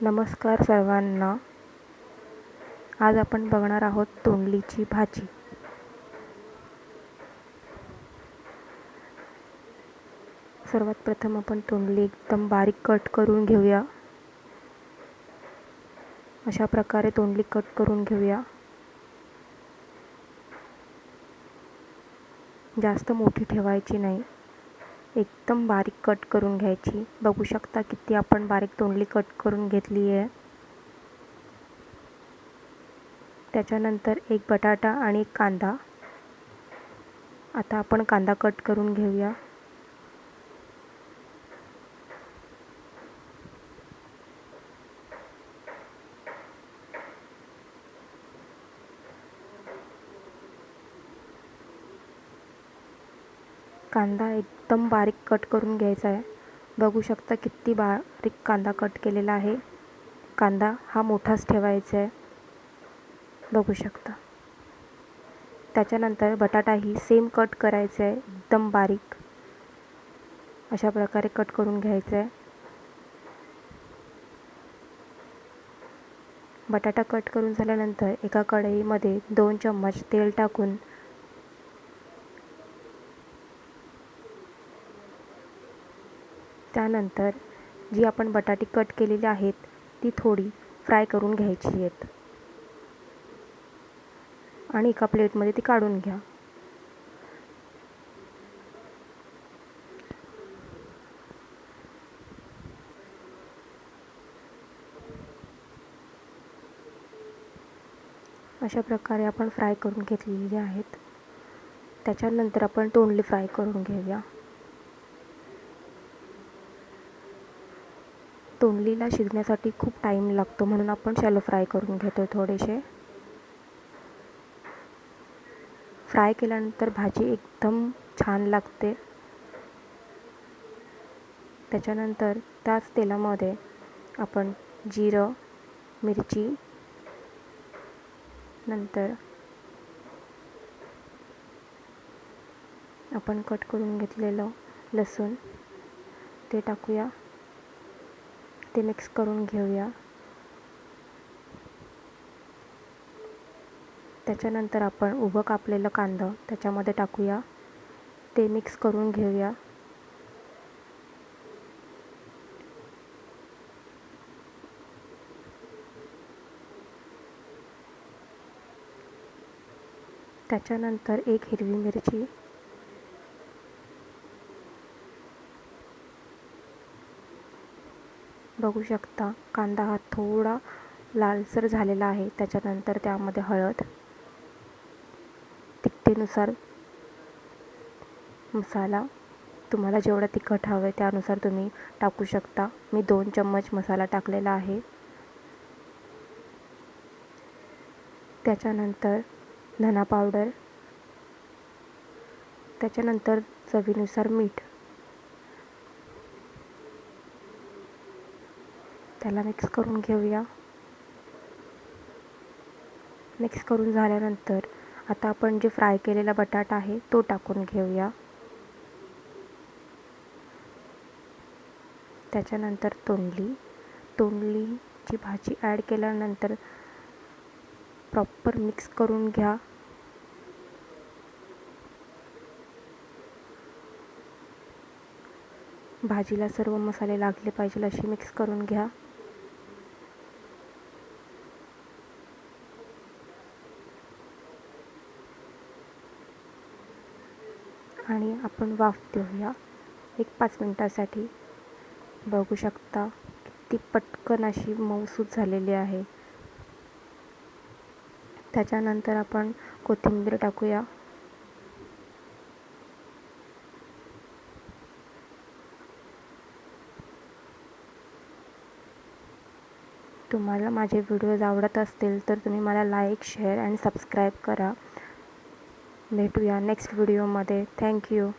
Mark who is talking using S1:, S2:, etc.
S1: नमस्कार सर्वांना. आज आपण बघणार आहोत तोंडलीची भाजी. सर्वात प्रथम आपण तोंडली एकदम बारीक कट करून घेऊया. अशा प्रकारे तोंडली कट करून घेऊया. जास्त मोठी ठेवायची नाही. एकदम बारीक कट करून घ्यायची. बघू शकता किती आपण बारीक तोंडली कट करून घेतली आहे. त्याच्यानंतर एक बटाटा आणि एक कांदा. आता आपण कांदा कट करून घेऊया. कांदा एकदम बारीक कट करून घ्यायचा आहे. बघू शकता किती बारीक कांदा कट केलेला आहे. कांदा हा मोठाच ठेवायचा आहे. बघू शकता. त्याच्यानंतर बटाटाही सेम कट करायचा आहे. एकदम बारीक. अशा प्रकारे कट करून घ्यायचा आहे. बटाटा कट करून झाल्यानंतर एका कढईमध्ये दोन चम्मच तेल टाकून त्यानंतर जी आपण बटाटे कट केलेली आहेत ती थोडी फ्राय करून घ्यायची आहेत. आणि एका प्लेटमध्ये ती काढून घ्या. अशा प्रकारे आपण फ्राय करून घेतलेली आहेत त्याच्यानंतर आपण तोंडली फ्राय करून घेऊया. तोंडलीला शिजण्यासाठी खूप टाईम लागतो म्हणून आपण शॅलो फ्राय करून घेतो थोडेसे. फ्राय केल्यानंतर भाजी एकदम छान लागते. त्याच्यानंतर त्याच तेलामध्ये आपण जिरं मिरची नंतर आपण कट करून घेतलेलं लसूण ते टाकूया. ते मिक्स करून घेऊया. त्याच्यानंतर आपण उभं कापलेलं कांदा त्याच्यामध्ये टाकूया. ते मिक्स करून घेऊया. त्याच्यानंतर एक हिरवी मिरची बघू शकता. कांदा हा थोडा लालसर झालेला आहे. त्याच्यानंतर त्यामध्ये हळद तिखटेनुसार मसाला. तुम्हाला जेवढा तिखट हवं आहे त्यानुसार तुम्ही टाकू शकता. मी दोन चम्मच मसाला टाकलेला आहे. त्याच्यानंतर धना पावडर. त्याच्यानंतर चवीनुसार मीठ. त्याला मिक्स करून घेऊया. मिक्स करून झाल्यानंतर आता आपण जे फ्राय केलेला बटाटा आहे तो टाकून घेऊया. त्याच्यानंतर तोंडली. तोंडलीची भाजी ॲड केल्यानंतर प्रॉपर मिक्स करून घ्या. भाजीला सर्व मसाले लागले पाहिजे अशी मिक्स करून घ्या. आणि आपण वाफ देऊया. एक पाच मिनटासाठी. बघू शकता किती पटकन अशी मऊसूत झालेली आहे. त्याच्यानंतर आपण कोथिंबीर टाकूया. तुम्हाला माझे व्हिडिओज आवडत असतील तर तुम्ही मला लाईक शेअर अँड सबस्क्राईब करा. भेटूया नेक्स्ट व्हिडिओमध्ये थँक्यू